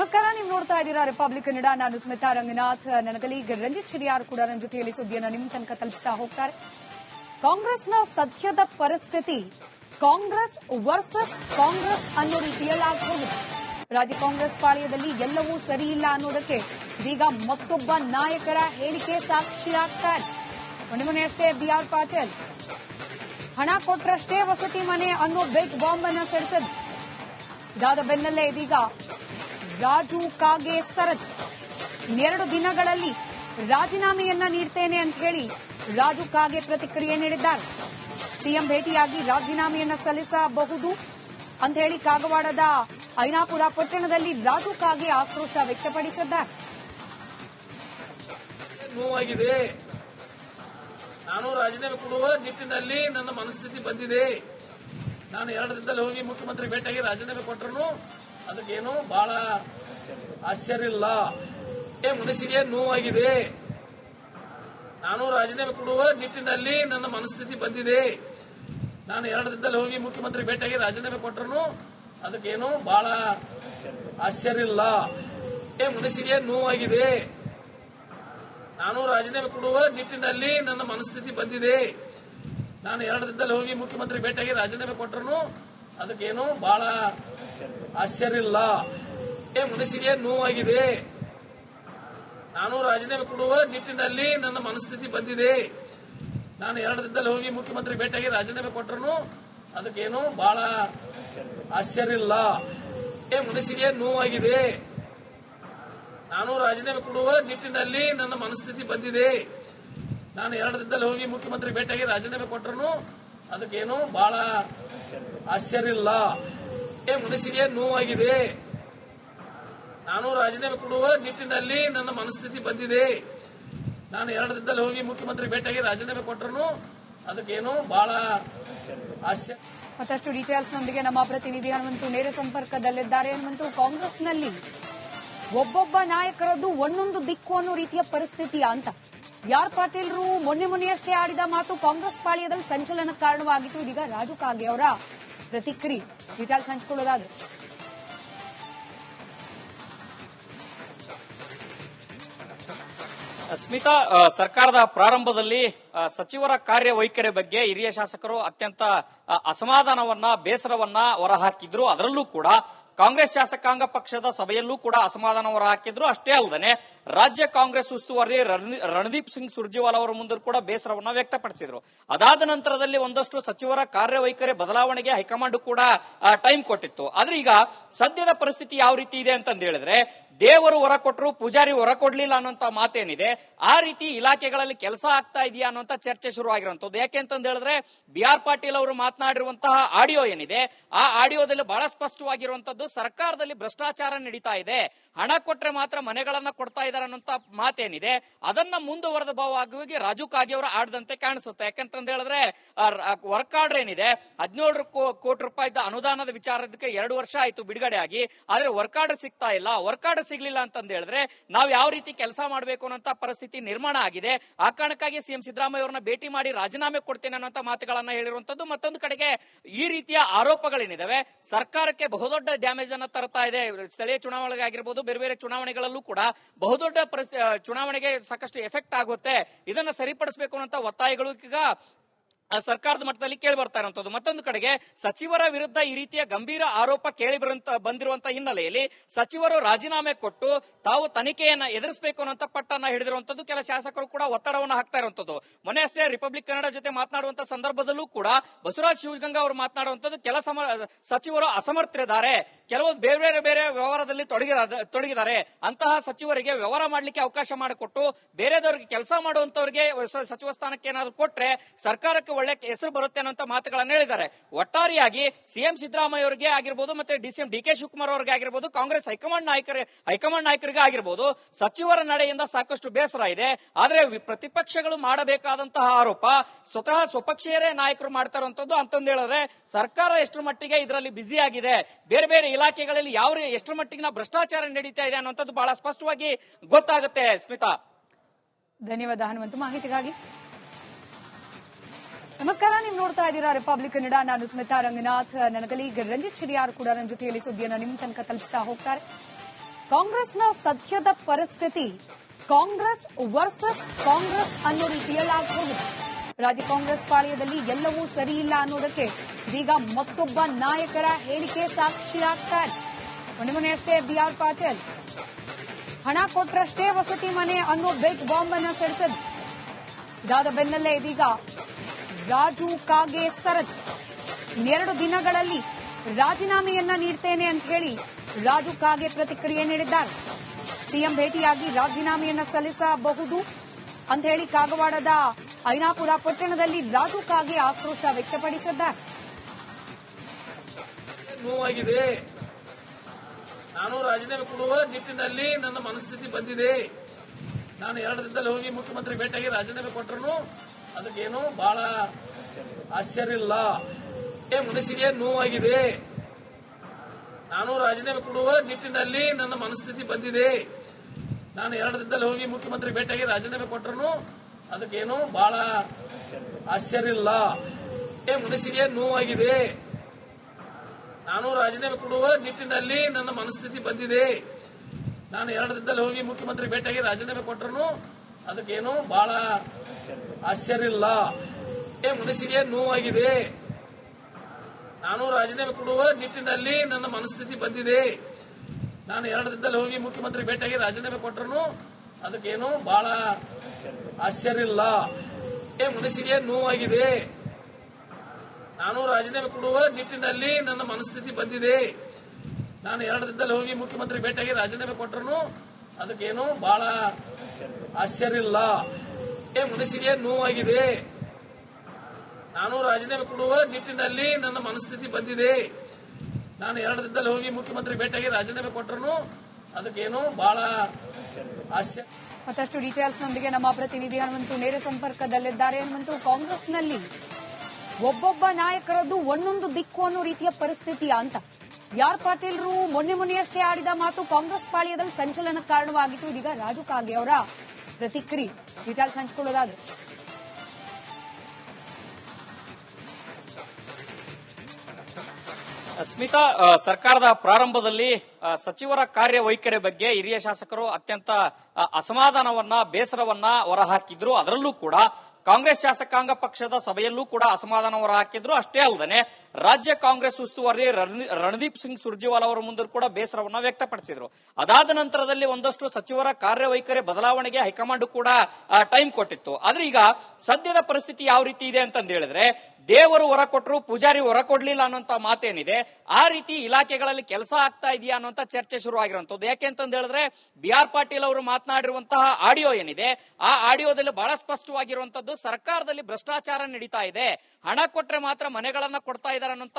ನಮಸ್ಕಾರ, ನೀವು ನೋಡ್ತಾ ಇದ್ದೀರಾ ರಿಪಬ್ಲಿಕ್ ಕನ್ನಡ ನಾನು ಸ್ಮಿತಾ ರಂಗನಾಥ್. ನನಗಲ್ಲಿ ಈಗ ರಂಜಿತ್ ಶಿರಿಯಾರ್ ಕೂಡ ನನ್ನ ಜೊತೆಯಲ್ಲಿ ಸುದ್ದಿಯನ್ನು ನಿಮ್ಮ ತನಕ ತಲುಪಿಸ್ತಾ ಹೋಗ್ತಾರೆ. ಕಾಂಗ್ರೆಸ್ನ ಸದ್ಯದ ಪರಿಸ್ಥಿತಿ, ಕಾಂಗ್ರೆಸ್ ವರ್ಸಸ್ ಕಾಂಗ್ರೆಸ್ ಅನ್ನೋ ರೀತಿಯಲ್ಲಾಗಬಹುದು ರಾಜ್ಯ ಕಾಂಗ್ರೆಸ್ ಪಾಳ್ಯದಲ್ಲಿ ಎಲ್ಲವೂ ಸರಿ ಇಲ್ಲ ಅನ್ನೋದಕ್ಕೆ ಇದೀಗ ಮತ್ತೊಬ್ಬ ನಾಯಕರ ಹೇಳಿಕೆ ಸಾಕ್ಷಿಯಾಗ್ತಾ ಇದೆ ಮೊನ್ನೆ ಬಿಆರ್ ಪಾಟೀಲ್. ಹಣ ಕೊಟ್ಟರಷ್ಟೇ ವಸತಿ ಮನೆ ಅನ್ನೋ ಬಿಗ್ ಬಾಂಬ್ ಅನ್ನ ಸಿಡಿಸಿದ್ರು. ಇದಾದ ಬೆನ್ನಲ್ಲೇ ಇದೀಗ ರಾಜು ಕಾಗೆ ಸರತ್ ಇನ್ನೆರಡು ದಿನಗಳಲ್ಲಿ ರಾಜೀನಾಮೆಯನ್ನ ನೀಡ್ತೇನೆ ಅಂತ ಹೇಳಿ ರಾಜು ಕಾಗೆ ಪ್ರತಿಕ್ರಿಯೆ ನೀಡಿದ್ದಾರೆ. ಸಿಎಂ ಭೇಟಿಯಾಗಿ ರಾಜೀನಾಮೆಯನ್ನ ಸಲ್ಲಿಸಬಹುದು ಅಂತ ಹೇಳಿ ಕಾಗವಾಡದ ಐನಾಪುರ ಪಟ್ಟಣದಲ್ಲಿ ರಾಜು ಕಾಗೆ ಆಕ್ರೋಶ ವ್ಯಕ್ತಪಡಿಸಿದ್ದಾರೆ. ನೋವಾಗಿದೆ ನಾನು ರಾಜೀನಾಮೆ ಕೊಡುವ ನಿಟ್ಟಿನಲ್ಲಿ ನನ್ನ ಮನಸ್ಥಿತಿ ಬಂದಿದೆ. ನಾನು ಎರಡು ದಿನದಲ್ಲಿ ಹೋಗಿ ಮುಖ್ಯಮಂತ್ರಿ ಭೇಟಿಯಾಗಿ ರಾಜೀನಾಮೆ ಕೊಟ್ಟರು ಅದಕ್ಕೇನು ಬಹಳ ಆಶ್ಚರ್ಯ ಇಲ್ಲ. ಏ, ಮನಸ್ಸಿಗೆ ನೋವಾಗಿದೆ? ನಾನು ರಾಜೀನಾಮೆ ಕೊಡುವ ನಿಟ್ಟಿನಲ್ಲಿ ನನ್ನ ಮನಸ್ಥಿತಿ ಬಂದಿದೆ. ನಾನು ಎರಡು ದಿನದಲ್ಲಿ ಹೋಗಿ ಮುಖ್ಯಮಂತ್ರಿ ಭೇಟಿಯಾಗಿ ರಾಜೀನಾಮೆ ಕೊಟ್ಟರು ಅದಕ್ಕೇನು ಬಹಳ ಆಶ್ಚರ್ಯ ಇಲ್ಲ. ಏ, ಮನಸ್ಸಿಗೆ ನೋವಾಗಿದೆ? ನಾನು ರಾಜೀನಾಮೆ ಕೊಡುವ ನಿಟ್ಟಿನಲ್ಲಿ ನನ್ನ ಮನಸ್ಥಿತಿ ಬಂದಿದೆ. ನಾನು ಎರಡು ದಿನದಲ್ಲಿ ಹೋಗಿ ಮುಖ್ಯಮಂತ್ರಿ ಭೇಟಿಯಾಗಿ ರಾಜೀನಾಮೆ ಕೊಟ್ಟರು ಅದಕ್ಕೇನು ಬಹಳ ಆಶ್ಚರ್ಯ ಇಲ್ಲ ಏ ಮನಸ್ಸಿಗೆ ನೋವಾಗಿದೆ. ನಾನು ರಾಜೀನಾಮೆ ಕೊಡುವ ನಿಟ್ಟಿನಲ್ಲಿ ನನ್ನ ಮನಸ್ಥಿತಿ ಬಂದಿದೆ. ನಾನು ಎರಡು ದಿನದಲ್ಲಿ ಹೋಗಿ ಮುಖ್ಯಮಂತ್ರಿ ಭೇಟಿಯಾಗಿ ರಾಜೀನಾಮೆ ಕೊಟ್ಟರು ಅದಕ್ಕೇನು ಬಹಳ ಆಶ್ಚರ್ಯ ಇಲ್ಲ ಏ ಮನಸ್ಸಿಗೆ ನೋವಾಗಿದೆ. ನಾನು ರಾಜೀನಾಮೆ ಕೊಡುವ ನಿಟ್ಟಿನಲ್ಲಿ ನನ್ನ ಮನಸ್ಥಿತಿ ಬಂದಿದೆ. ನಾನು ಎರಡು ದಿನದಲ್ಲಿ ಹೋಗಿ ಮುಖ್ಯಮಂತ್ರಿ ಭೇಟಿಯಾಗಿ ರಾಜೀನಾಮೆ ಕೊಟ್ಟರು ಅದಕ್ಕೇನು ಬಹಳ ಆಶ್ಚರ್ಯ. ಇಲ್ಲ. ಏ ಮನಸ್ಸಿಗೆ ನೋವಾಗಿದೆ. ನಾನು ರಾಜೀನಾಮೆ ಕೊಡುವ ನಿಟ್ಟಿನಲ್ಲಿ ನನ್ನ ಮನಸ್ಥಿತಿ ಬಂದಿದೆ. ನಾನು ಎರಡು ದಿನದಲ್ಲಿ ಹೋಗಿ ಮುಖ್ಯಮಂತ್ರಿ ಭೇಟಿಯಾಗಿ ರಾಜೀನಾಮೆ ಕೊಟ್ಟರು ಅದಕ್ಕೇನು ಬಹಳ ಆಶ್ಚರ್ಯ. ಮತ್ತಷ್ಟು ಡೀಟೇಲ್ಸ್ ನೊಂದಿಗೆ ನಮ್ಮ ಪ್ರತಿನಿಧಿ ಹನುಮಂತು ನೇರ ಸಂಪರ್ಕದಲ್ಲಿದ್ದಾರೆ. ಹನುಮಂತು, ಕಾಂಗ್ರೆಸ್ನಲ್ಲಿ ಒಬ್ಬೊಬ್ಬ ನಾಯಕರದ್ದು ಒಂದೊಂದು ದಿಕ್ಕು ಅನ್ನೋ ರೀತಿಯ ಪರಿಸ್ಥಿತಿಯ ಅಂತ. ಯಾರ್ ಪಾಟೀಲ್ರು? ಮೊನ್ನೆ ಮೊನ್ನೆಯಷ್ಟೇ ಆಡಿದ ಮಾತು ಕಾಂಗ್ರೆಸ್ ಪಾಳ್ಯದಲ್ಲಿ ಸಂಚಲನ ಕಾರಣವಾಗಿತ್ತು. ಇದೀಗ ರಾಜು ಕಾಗೆ ಅವರ ಪ್ರತಿಕ್ರಿಯೆ. ಡೀಟೇಲ್ಸ್ ಹಂಚಿಕೊಳ್ಳೋದಾದ್ರೆ ಸ್ಮಿತಾ ಸರ್ಕಾರದ ಪ್ರಾರಂಭದಲ್ಲಿ ಸಚಿವರ ಕಾರ್ಯವೈಖರಿ ಬಗ್ಗೆ ಹಿರಿಯ ಶಾಸಕರು ಅತ್ಯಂತ ಅಸಮಾಧಾನವನ್ನ, ಬೇಸರವನ್ನ ಹೊರಹಾಕಿದ್ರು. ಅದರಲ್ಲೂ ಕೂಡ ಕಾಂಗ್ರೆಸ್ ಶಾಸಕಾಂಗ ಪಕ್ಷದ ಸಭೆಯಲ್ಲೂ ಕೂಡ ಅಸಮಾಧಾನ ಹೊರಹಾಕಿದ್ರು. ಅಷ್ಟೇ ಅಲ್ಲದೆ ರಾಜ್ಯ ಕಾಂಗ್ರೆಸ್ ಉಸ್ತುವಾರಿ ರಣದಿ- ರಣದೀಪ್ ಸಿಂಗ್ ಸುರ್ಜೇವಾಲಾ ಅವರ ಮುಂದೆ ಕೂಡ ಬೇಸರವನ್ನ ವ್ಯಕ್ತಪಡಿಸಿದ್ರು. ಅದಾದ ನಂತರದಲ್ಲಿ ಒಂದಷ್ಟು ಸಚಿವರ ಕಾರ್ಯವೈಖರಿ ಬದಲಾವಣೆಗೆ ಹೈಕಮಾಂಡ್ ಕೂಡ ಟೈಮ್ ಕೊಟ್ಟಿತ್ತು. ಆದ್ರೆ ಈಗ ಸದ್ಯದ ಪರಿಸ್ಥಿತಿ ಯಾವ ರೀತಿ ಇದೆ ಅಂತಂದ ಹೇಳಿದ್ರೆ ದೇವರು ಹೊರ ಕೊಟ್ಟರು ಪೂಜಾರಿ ಹೊರ ಕೊಡ್ಲಿಲ್ಲ ಅನ್ನೋಂತ ಮಾತೇನಿದೆ. ಆ ರೀತಿ ಇಲಾಖೆಗಳಲ್ಲಿ ಕೆಲಸ ಆಗ್ತಾ ಇದೆಯಾ ಅನ್ನೋಂತ ಚರ್ಚೆ ಶುರು ಆಗಿರುವಂತದ್ದು ಯಾಕೆ ಅಂತಂದು ಹೇಳಿದ್ರೆ, ಬಿ ಆರ್ ಪಾಟೀಲ್ ಅವರು ಮಾತನಾಡಿರುವಂತಹ ಆಡಿಯೋ ಏನಿದೆ, ಆ ಆಡಿಯೋದಲ್ಲಿ ಬಹಳ ಸ್ಪಷ್ಟವಾಗಿರುವಂತದ್ದು ಸರ್ಕಾರದಲ್ಲಿ ಭ್ರಷ್ಟಾಚಾರ ನಡೀತಾ ಇದೆ. ಹಣ ಕೊಟ್ರೆ ಮಾತ್ರ ಮನೆಗಳನ್ನ ಕೊಡ್ತಾ ಇದ್ದಾರೆ ಅನ್ನೋಂತ ಮಾತೇನಿದೆ. ಅದನ್ನ ಮುಂದುವರೆದ ಭಾವವಾಗಿ ರಾಜು ಕಾಗೆ ಅವರು ಆಡದಂತೆ ಕಾಣಿಸುತ್ತೆ. ಯಾಕಂತಂದು ಹೇಳಿದ್ರೆ ವರ್ಕ್ ಆರ್ಡರ್ ಏನಿದೆ ಹದಿನೇಳು ಕೋಟಿ ರೂಪಾಯಿ ಅನುದಾನದ ವಿಚಾರದಕ್ಕೆ ಎರಡು ವರ್ಷ ಆಯ್ತು ಬಿಡುಗಡೆ ಆಗಿ ಆದ್ರೆ ವರ್ಕ್ ಆರ್ಡರ್ ಸಿಗ್ತಾ ಇಲ್ಲ. ವರ್ಕ್ ಆರ್ಡರ್ ಸಿಗ್ಲಿಲ್ಲ ಅಂತಂದು ಹೇಳಿದ್ರೆ ನಾವು ಯಾವ ರೀತಿ ಕೆಲಸ ಮಾಡಬೇಕು ಅನ್ನೋಂತ ಪರಿಸ್ಥಿತಿ ನಿರ್ಮಾಣ ಆಗಿದೆ. ಆ ಕಾರಣಕ್ಕಾಗಿ ಸಿಎಂ ಸಿದ್ದರಾಮಯ್ಯ ಅವರನ್ನ ಭೇಟಿ ಮಾಡಿ ರಾಜೀನಾಮೆ ಕೊಡ್ತೇನೆ ಅನ್ನೋಂತ ಮಾತುಗಳನ್ನ ಹೇಳಿರುವಂತದ್ದು ಮತ್ತೊಂದು ಕಡೆಗೆ ಈ ರೀತಿಯ ಆರೋಪಗಳೇನಿದಾವೆ? ಸರ್ಕಾರಕ್ಕೆ ಬಹುದೊಡ್ಡ ಡ್ಯಾಮೇಜ್ ಅನ್ನ ತರ್ತಾ ಇದೆ. ಸ್ಥಳೀಯ ಚುನಾವಣೆಗೆ ಆಗಿರ್ಬೋದು, ಬೇರೆ ಬೇರೆ ಚುನಾವಣೆಗಳಲ್ಲೂ ಕೂಡ ಬಹುದೊಡ್ಡ ಚುನಾವಣೆಗೆ ಸಾಕಷ್ಟು ಎಫೆಕ್ಟ್ ಆಗುತ್ತೆ. ಇದನ್ನ ಸರಿಪಡಿಸಬೇಕು ಅನ್ನೋ ಒತ್ತಾಯಗಳು ಈಗ ಸರ್ಕಾರದ ಮಟ್ಟದಲ್ಲಿ ಕೇಳಿ ಬರ್ತಾ ಇರುವಂತದ್ದು. ಮತ್ತೊಂದು ಕಡೆಗೆ ಸಚಿವರ ವಿರುದ್ಧ ಈ ರೀತಿಯ ಗಂಭೀರ ಆರೋಪ ಕೇಳಿ ಬಂದಿರುವಂತಹ ಬಂದಿರುವಂತ ಹಿನ್ನೆಲೆಯಲ್ಲಿ ಸಚಿವರು ರಾಜೀನಾಮೆ ಕೊಟ್ಟು ತಾವು ತನಿಖೆಯನ್ನ ಎದುರಿಸಬೇಕು ಅನ್ನೋ ಪಟ್ಟನ್ನ ಹಿಡಿದಿರುವಂತದ್ದು. ಕೆಲ ಶಾಸಕರು ಕೂಡ ಒತ್ತಡವನ್ನು ಹಾಕ್ತಾ ಇರುವಂತದ್ದು. ಮೊನ್ನೆ ಅಷ್ಟೇ ರಿಪಬ್ಲಿಕ್ ಕನ್ನಡ ಜೊತೆ ಮಾತನಾಡುವಂತ ಸಂದರ್ಭದಲ್ಲೂ ಕೂಡ ಬಸವರಾಜ್ ಶಿವಗಂಗಾ ಅವರು ಮಾತನಾಡುವಂತದ್ದು ಕೆಲ ಸಚಿವರು ಅಸಮರ್ಥರಿದ್ದಾರೆ. ಕೆಲವು ಬೇರೆ ಬೇರೆ ಬೇರೆ ವ್ಯವಹಾರದಲ್ಲಿ ತೊಡಗಿದ ತೊಡಗಿದ್ದಾರೆ. ಅಂತಹ ಸಚಿವರಿಗೆ ವ್ಯವಹಾರ ಮಾಡಲಿಕ್ಕೆ ಅವಕಾಶ ಮಾಡಿಕೊಟ್ಟು ಬೇರೆದವರಿಗೆ ಕೆಲಸ ಮಾಡುವಂತವರಿಗೆ ಸಚಿವ ಸ್ಥಾನಕ್ಕೆ ಏನಾದ್ರು ಕೊಟ್ರೆ ಸರ್ಕಾರಕ್ಕೆ ಒಳ್ಳೆ ಹೆಸರು ಬರುತ್ತೆ ಅನ್ನೋ ಮಾತುಗಳನ್ನು ಹೇಳಿದ್ದಾರೆ. ಒಟ್ಟಾರೆಯಾಗಿ ಸಿಎಂ ಸಿದ್ದರಾಮಯ್ಯ ಅವರಿಗೆ ಆಗಿರ್ಬೋದು ಮತ್ತೆ ಡಿಸಿಎಂ ಡಿ ಕೆ ಶಿವಕುಮಾರ್ ಅವರಿಗೆ ಆಗಿರ್ಬೋದು, ಕಾಂಗ್ರೆಸ್ ಹೈಕಮಾಂಡ್ ನಾಯಕರ, ಹೈಕಮಾಂಡ್ ನಾಯಕರಿಗೆ ಆಗಿರ್ಬೋದು, ಸಚಿವರ ನಡೆಯಿಂದ ಸಾಕಷ್ಟು ಬೇಸರ ಇದೆ. ಆದ್ರೆ ಪ್ರತಿಪಕ್ಷಗಳು ಮಾಡಬೇಕಾದಂತಹ ಆರೋಪ, ಸ್ವತಃ ಸ್ವಪಕ್ಷೀಯರೇ ನಾಯಕರು ಮಾಡ್ತಾ ಇರುವಂತದ್ದು ಅಂತಂದು ಹೇಳಿದ್ರೆ ಸರ್ಕಾರ ಎಷ್ಟರ ಮಟ್ಟಿಗೆ ಇದರಲ್ಲಿ ಬ್ಯುಸಿ ಆಗಿದೆ, ಬೇರೆ ಬೇರೆ ಇಲಾಖೆಗಳಲ್ಲಿ ಯಾವ ಎಷ್ಟು ಮಟ್ಟಿಗಿನ ಭ್ರಷ್ಟಾಚಾರ ನಡೀತಾ ಇದೆ ಅನ್ನುವಂಥದ್ದು ಬಹಳ ಸ್ಪಷ್ಟವಾಗಿ ಗೊತ್ತಾಗುತ್ತೆ. ಸ್ಮಿತಾ. ಧನ್ಯವಾದ ಹನುಮಂತು. ಮಾಹಿತಿಗಾಗಿ ನಮಸ್ಕಾರ, ನೀವು ನೋಡ್ತಾ ಇದ್ದೀರಾ ರಿಪಬ್ಲಿಕ್ ಕನ್ನಡ ನಾನು ಸ್ಮಿತಾ ರಂಗನಾಥ್. ನನಗಲಿ ಕಲೀಗ್ ರಂಜಿತ್ ಶಿರಿಯಾರ್ ಕೂಡ ನನ್ನ ಜೊತೆಯಲ್ಲಿ ಸುದ್ದಿಯನ್ನು ನಿಮ್ಮ ತನಕ ತಲುಪಿಸ್ತಾ ಹೋಗ್ತಾರೆ. ಕಾಂಗ್ರೆಸ್ನ ಸದ್ಯದ ಪರಿಸ್ಥಿತಿ, ಕಾಂಗ್ರೆಸ್ ವರ್ಸಸ್ ಕಾಂಗ್ರೆಸ್ ಅನ್ನೋ ರೀತಿಯಲ್ಲಾಗಿ ಹೋಗಿದೆ. ರಾಜ್ಯ ಕಾಂಗ್ರೆಸ್ ಪಾಳ್ಯದಲ್ಲಿ ಎಲ್ಲವೂ ಸರಿ ಇಲ್ಲ ಅನ್ನೋದಕ್ಕೆ ಇದೀಗ ಮತ್ತೊಬ್ಬ ನಾಯಕರ ಹೇಳಿಕೆ ಸಾಕ್ಷಿಯಾಗ್ತಾ ಇದೆ ಮೊನ್ನೆ ಬಿ ಆರ್ ಪಾಟೀಲ್. ಹಣ ಕೊಟ್ಟರಷ್ಟೇ ವಸತಿ ಮನೆ ಅನ್ನೋ ಬಿಗ್ ಬಾಂಬ್ ಅನ್ನ ಸಡಿಸಿದ್ರು ಇದಾದ ಬೆನ್ನಲ್ಲೇ ಇದೀಗ ರಾಜು ಕಾಗೆ ಸರತ್ ಇನ್ನೆರಡು ದಿನಗಳಲ್ಲಿ ರಾಜೀನಾಮೆಯನ್ನ ನೀಡ್ತೇನೆ ಅಂತ ಹೇಳಿ ರಾಜು ಕಾಗೆ ಪ್ರತಿಕ್ರಿಯೆ ನೀಡಿದ್ದಾರೆ. ಸಿಎಂ ಭೇಟಿಯಾಗಿ ರಾಜೀನಾಮೆಯನ್ನ ಸಲ್ಲಿಸಬಹುದು ಅಂತ ಹೇಳಿ ಕಾಗವಾಡದ ಐನಾಪುರ ಪಟ್ಟಣದಲ್ಲಿ ರಾಜು ಕಾಗೆ ಆಕ್ರೋಶ ವ್ಯಕ್ತಪಡಿಸಿದ್ದಾರೆ. ನೋವಾಗಿದೆ ನಾನು ರಾಜೀನಾಮೆ ಕೊಡುವ ನಿಟ್ಟಿನಲ್ಲಿ ನನ್ನ ಮನಸ್ಥಿತಿ ಬಂದಿದೆ. ನಾನು ಎರಡು ದಿನದಲ್ಲಿ ಹೋಗಿ ಮುಖ್ಯಮಂತ್ರಿ ಭೇಟಿಯಾಗಿ ರಾಜೀನಾಮೆ ಕೊಟ್ಟರು ಅದಕ್ಕೇನು ಬಹಳ ಆಶ್ಚರ್ಯ ಇಲ್ಲ. ಏ, ಮನಸ್ಸಿಗೆ ನೋವಾಗಿದೆ. ನಾನು ರಾಜೀನಾಮೆ ಕೊಡುವ ನಿಟ್ಟಿನಲ್ಲಿ ನನ್ನ ಮನಸ್ಥಿತಿ ಬಂದಿದೆ. ನಾನು ಎರಡು ದಿನದಲ್ಲಿ ಹೋಗಿ ಮುಖ್ಯಮಂತ್ರಿ ಭೇಟಿಯಾಗಿ ರಾಜೀನಾಮೆ ಕೊಟ್ಟರು ಅದಕ್ಕೇನು ಬಹಳ ಆಶ್ಚರ್ಯ ಇಲ್ಲ. ಏ, ಮನಸ್ಸಿಗೆ ನೋವಾಗಿದೆ. ನಾನು ರಾಜೀನಾಮೆ ಕೊಡುವ ನಿಟ್ಟಿನಲ್ಲಿ ನನ್ನ ಮನಸ್ಥಿತಿ ಬಂದಿದೆ. ನಾನು ಎರಡು ದಿನದಲ್ಲಿ ಹೋಗಿ ಮುಖ್ಯಮಂತ್ರಿ ಭೇಟಿಯಾಗಿ ರಾಜೀನಾಮೆ ಕೊಟ್ಟರು ಅದಕ್ಕೇನು ಬಹಳ ಆಶ್ಚರ್ಯ ಇಲ್ಲ ಏ, ಮನಸ್ಸಿಗೆ ನೋವಾಗಿದೆ. ನಾನು ರಾಜೀನಾಮೆ ಕೊಡುವ ನಿಟ್ಟಿನಲ್ಲಿ ನನ್ನ ಮನಸ್ಥಿತಿ ಬಂದಿದೆ. ನಾನು ಎರಡು ದಿನದಲ್ಲಿ ಹೋಗಿ ಮುಖ್ಯಮಂತ್ರಿ ಭೇಟಿಯಾಗಿ ರಾಜೀನಾಮೆ ಕೊಟ್ಟರು ಅದಕ್ಕೇನು ಬಹಳ ಆಶ್ಚರ್ಯ ಇಲ್ಲ ಏ, ಮನಸ್ಸಿಗೆ ನೋವಾಗಿದೆ. ನಾನು ರಾಜೀನಾಮೆ ಕೊಡುವ ನಿಟ್ಟಿನಲ್ಲಿ ನನ್ನ ಮನಸ್ಥಿತಿ ಬಂದಿದೆ. ನಾನು ಎರಡು ದಿನದಲ್ಲಿ ಹೋಗಿ ಮುಖ್ಯಮಂತ್ರಿ ಭೇಟಿಯಾಗಿ ರಾಜೀನಾಮೆ ಕೊಟ್ಟರು ಅದಕ್ಕೇನು ಬಹಳ ಆಶ್ಚರ್ಯ. ಇಲ್ಲ. ಏ ಮನಸ್ಸಿಗೆ ನೋವಾಗಿದೆ? ನಾನು ರಾಜೀನಾಮೆ ಕೊಡುವ ನಿಟ್ಟಿನಲ್ಲಿ ನನ್ನ ಮನಸ್ಥಿತಿ ಬಂದಿದೆ. ನಾನು ಎರಡು ದಿನದಲ್ಲಿ ಹೋಗಿ ಮುಖ್ಯಮಂತ್ರಿ ಭೇಟಿಯಾಗಿ ರಾಜೀನಾಮೆ ಕೊಟ್ಟರು ಅದಕ್ಕೇನು ಬಹಳ ಆಶ್ಚರ್ಯ. ಮತ್ತಷ್ಟು ಡೀಟೇಲ್ಸ್ನೊಂದಿಗೆ ನಮ್ಮ ಪ್ರತಿನಿಧಿ ಹನುಮಂತು ನೇರ ಸಂಪರ್ಕದಲ್ಲಿದ್ದಾರೆ. ಹನುಮಂತು, ಕಾಂಗ್ರೆಸ್ನಲ್ಲಿ ಒಬ್ಬೊಬ್ಬ ನಾಯಕರದ್ದು ಒಂದೊಂದು ದಿಕ್ಕು ಅನ್ನೋ ರೀತಿಯ ಪರಿಸ್ಥಿತಿಯ ಅಂತ? ಯಾರ್ ಪಾಟೀಲ್ರು? ಮೊನ್ನೆ ಮೊನ್ನೆಯಷ್ಟೇ ಆಡಿದ ಮಾತು ಕಾಂಗ್ರೆಸ್ ಪಾಳ್ಯದಲ್ಲಿ ಸಂಚಲನ ಕಾರಣವಾಗಿತ್ತು. ಇದೀಗ ರಾಜು ಕಾಗೆ ಅವರ ಪ್ರತಿಕ್ರಿಯೆ. ಡೀಟೇಲ್ಸ್ ಹಂಚಿಕೊಳ್ಳೋದಾದ್ರೆ. ಸ್ಮಿತಾ ಸರ್ಕಾರದ ಪ್ರಾರಂಭದಲ್ಲಿ ಸಚಿವರ ಕಾರ್ಯವೈಖರಿ ಬಗ್ಗೆ ಹಿರಿಯ ಶಾಸಕರು ಅತ್ಯಂತ ಅಸಮಾಧಾನವನ್ನ, ಬೇಸರವನ್ನ ಹೊರಹಾಕಿದ್ರು. ಅದರಲ್ಲೂ ಕೂಡ ಕಾಂಗ್ರೆಸ್ ಶಾಸಕಾಂಗ ಪಕ್ಷದ ಸಭೆಯಲ್ಲೂ ಕೂಡ ಅಸಮಾಧಾನ ಹೊರಹಾಕಿದ್ರು ಅಷ್ಟೇ ಅಲ್ಲದೆ ರಾಜ್ಯ ಕಾಂಗ್ರೆಸ್ ಉಸ್ತುವಾರಿ ರಣ್- ರಣದೀಪ್ ಸಿಂಗ್ ಸುರ್ಜೇವಾಲ ಅವರ ಮುಂದೆ ಕೂಡ ಬೇಸರವನ್ನ ವ್ಯಕ್ತಪಡಿಸಿದ್ರು. ಅದಾದ ನಂತರದಲ್ಲಿ ಒಂದಷ್ಟು ಸಚಿವರ ಕಾರ್ಯವೈಖರಿ ಬದಲಾವಣೆಗೆ ಹೈಕಮಾಂಡ್ ಕೂಡ ಟೈಮ್ ಕೊಟ್ಟಿತ್ತು. ಆದ್ರೆ ಈಗ ಸದ್ಯದ ಪರಿಸ್ಥಿತಿ ಯಾವ ರೀತಿ ಇದೆ ಅಂತ ಹೇಳಿದ್ರೆ ದೇವರು ಹೊರ ಕೊಟ್ಟರು ಪೂಜಾರಿ ಹೊರ ಕೊಡ್ಲಿಲ್ಲ ಅನ್ನೋಂತ ಮಾತೇನಿದೆ. ಆ ರೀತಿ ಇಲಾಖೆಗಳಲ್ಲಿ ಕೆಲಸ ಆಗ್ತಾ ಇದೆಯಾ ಅನ್ನೋಂತ ಚರ್ಚೆ ಶುರು ಆಗಿರುವಂತದ್ದು ಯಾಕೆ ಅಂತಂದ ಹೇಳಿದ್ರೆ ಬಿ ಆರ್ ಪಾಟೀಲ್ ಅವರು ಮಾತನಾಡಿರುವಂತಹ ಆಡಿಯೋ ಏನಿದೆ, ಆ ಆಡಿಯೋದಲ್ಲಿ ಬಹಳ ಸ್ಪಷ್ಟವಾಗಿರುವಂತದ್ದು ಸರ್ಕಾರದಲ್ಲಿ ಭ್ರಷ್ಟಾಚಾರ ನಡೀತಾ ಇದೆ. ಹಣ ಕೊಟ್ರೆ ಮಾತ್ರ ಮನೆಗಳನ್ನ ಕೊಡ್ತಾ ಇದಾರೆ